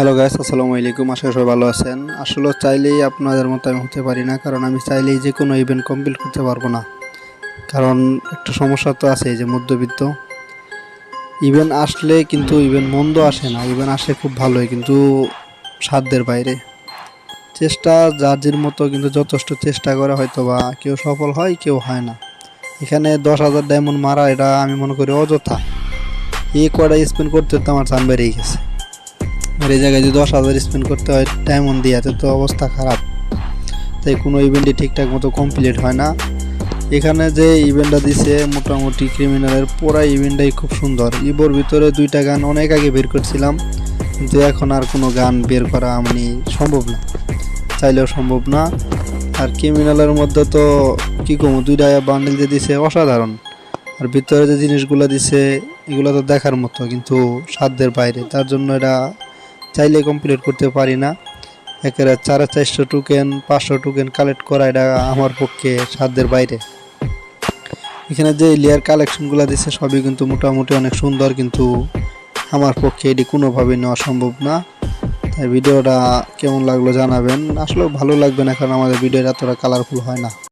Hello guys আসসালামু আলাইকুম। আশা সবাই ভালো আছেন। আসলে চাইলেই আপনাদের মতো আমি হতে পারি না, কারণ আমি চাইলেই যে কোনো ইভেন্ট কমপ্লিট করতে পারব না। কারণ একটা সমস্যা তো আছে যে মধ্যবিত্ত। ইভেন্ট আসলে কিন্তু ইভেন্ট মন্দ আসে না ইভেন্ট আসে খুব ভালোই কিন্তু সাধ্যের বাইরে। চেষ্টা যার মতো কিন্তু যথেষ্ট চেষ্টা করে হয়তো বা কেউ সফল হয়, কেউ হয় না। এখানে দশ হাজার ডায়মন্ড মারা, এটা আমি মনে করি অযথা। এই কটা স্পেন্ড করতে তো আমার চান বেরিয়ে গেছে। আর এই জায়গায় যদি দশ হাজার স্পেন্ড করতে হয় ডায়মন্ড দিয়ে তো অবস্থা খারাপ। তাই কোনো ইভেন্টই ঠিকঠাক মতো কমপ্লিট হয় না। এখানে যে ইভেন্টটা দিছে, মোটামুটি ক্রিমিনালের পুরা ইভেন্টটাই খুব সুন্দর। ইবোর ভিতরে দুইটা গান অনেক আগে বের করছিলাম, কিন্তু এখন আর কোনো গান বের করা মানে সম্ভব না। চাইলেও সম্ভব না। আর ক্রিমিনালের মধ্যে তো, কী কমু, দুইটা বান্ডেল যে দিছে অসাধারণ। আর ভিতরে যে জিনিসগুলো দিছে, এগুলো তো দেখার মতো, কিন্তু সাধ্যের বাইরে। তার জন্য এটা চাইলে কমপ্লিট করতে পারি না। একেবারে চারে চারশো টোকেন পাঁচশো টোকেন কালেক্ট করা এটা আমার পক্ষে সাধ্যের বাইরে। এখানে যে লেয়ার কালেকশনগুলো দিচ্ছে সবই কিন্তু মোটামুটি অনেক সুন্দর কিন্তু আমার পক্ষে এটি কোনোভাবেই নেওয়া সম্ভব না। তাই ভিডিওটা কেমন লাগল জানাবেন। আসলে ভালো লাগবে না কারণ আমাদের ভিডিওটা এতটা কালারফুল হয় না।